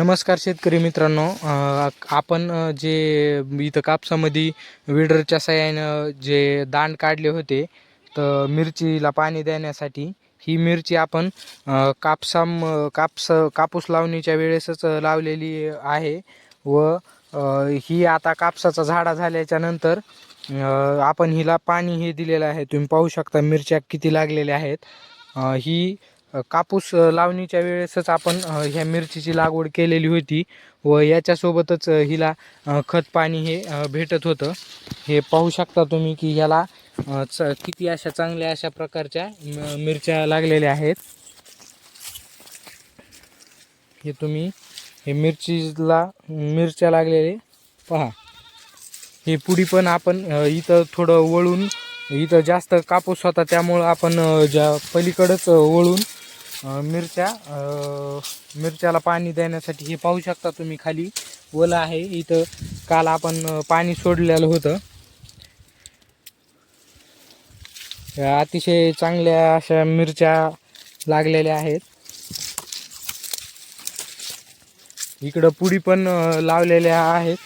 नमस्कार शेतकरी मित्रांनो. आपण जे इथं कापसामध्ये विडरच्या सहाय्यानं जे दांड काढले होते तर मिरचीला पाणी देण्यासाठी ही मिरची आपण कापसाम कापस कापूस लावणीच्या वेळेसच लावलेली आहे व ही आता कापसाचा झाडा झाल्याच्यानंतर आपण हिला पाणी हे दिलेलं आहे. तुम्ही पाहू शकता मिरच्या किती लागलेल्या आहेत. ही कापूस लावणीच्या वेळेसच आपण ह्या मिरचीची लागवड केलेली होती व याच्यासोबतच हिला खत पाणी हे भेटत होतं. हे पाहू शकता तुम्ही की ह्याला च किती अशा चांगल्या अशा प्रकारच्या म- मिरच्या लागलेल्या आहेत. हे तुम्ही हे मिरचीला मिरच्या लागलेले पहा. हे पुढी पण आपण इथं थोडं वळून इथं जास्त कापूस होता त्यामुळं आपण ज्या पलीकडंच वळून मिरच्या मिरच्याला पाणी देण्यासाठी हे पाहू शकता तुम्ही खाली. ओलं आहे. इथं काल आपण पाणी सोडलेलं होतं. अतिशय चांगल्या अशा मिरच्या लागलेल्या आहेत. इकडं पुडी पण लावलेल्या आहेत.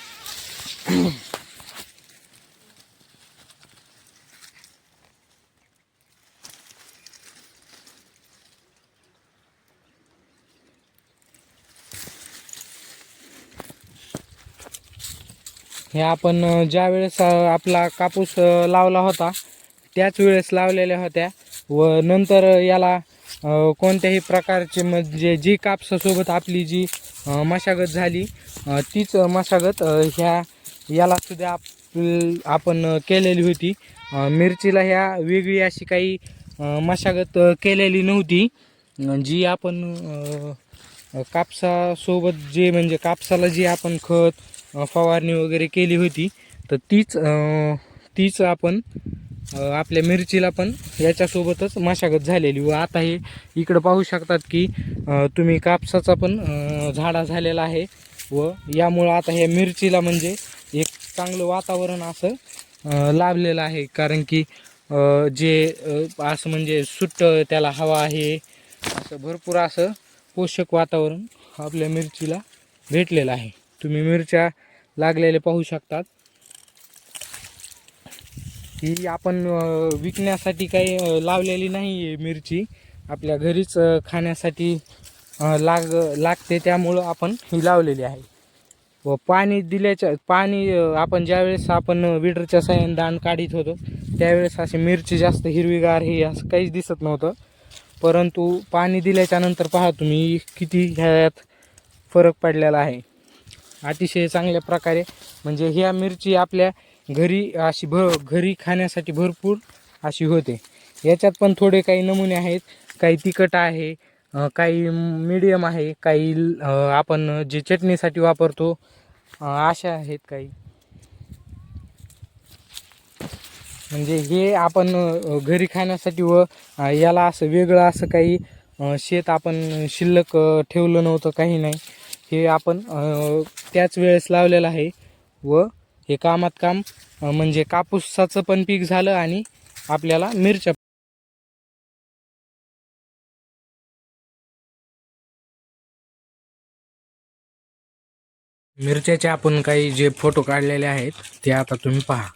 हे आपण ज्या वेळेस आपला कापूस लावला होता त्याच वेळेस लावलेल्या होत्या. व नंतर याला कोणत्याही प्रकारचे म्हणजे जी कापसासोबत आपली जी मशागत झाली तीच मशागत ह्या याला सुद्धा आप आपण केलेली होती. मिरचीला ह्या वेगळी अशी काही मशागत केलेली नव्हती. जी आपण कापसासोबत जे म्हणजे कापसाला जी आपण खत फवारणी वगैरे केली होती. तर तीच तीच आपण आपल्या मिरचीला पण याच्यासोबतच मशागत झालेली. व आता हे इकडं पाहू शकतात की तुम्ही कापसाचा पण झाडा झालेला आहे. व यामुळं आता ह्या मिरचीला म्हणजे एक चांगलं वातावरण असं लाभलेलं आहे. कारण की जे असं म्हणजे सुट्ट त्याला हवा आहे असं भरपूर असं पोषक वातावरण आपल्या मिरचीला भेटलेलं आहे. तुम्ही मिरच्या लागलेले पाहू शकतात. ही आपण विकण्यासाठी काही लावलेली नाही आहे मिरची. आपल्या घरीच खाण्यासाठी लाग लागते त्यामुळं आपण ही लावलेली आहे. व पाणी दिल्याच्या पाणी आपण ज्यावेळेस आपण विडरच्या साह्याने दांड काढीत होतो त्यावेळेस अशी मिरची जास्त हिरवीगार हे असं काहीच दिसत नव्हतं. परंतु पाणी दिल्याच्यानंतर पहा तुम्ही किती ह्यात फरक पडलेला आहे. अतिशय चांगल्या प्रकारे. म्हणजे ह्या मिरची आपल्या घरी अशी भ घरी खाण्यासाठी भरपूर अशी होते. याच्यात पण थोडे काही नमुने आहेत. काही तिखट आहे काही मीडियम आहे काही आपण जे चटणीसाठी वापरतो अशा आहेत काही. म्हणजे हे आपण घरी खाण्यासाठी व याला असं वेगळं असं काही शेत आपण शिल्लक ठेवलं नव्हतं काही नाही. हे आपण त्याच वेळेस लावलेलं आहे. व हे कामात काम म्हणजे कापूसाचं पण पीक झालं आणि आपल्याला मिरच्या मिरच्याचे आपण काही जे फोटो काढलेले आहेत ते आता तुम्ही पहा.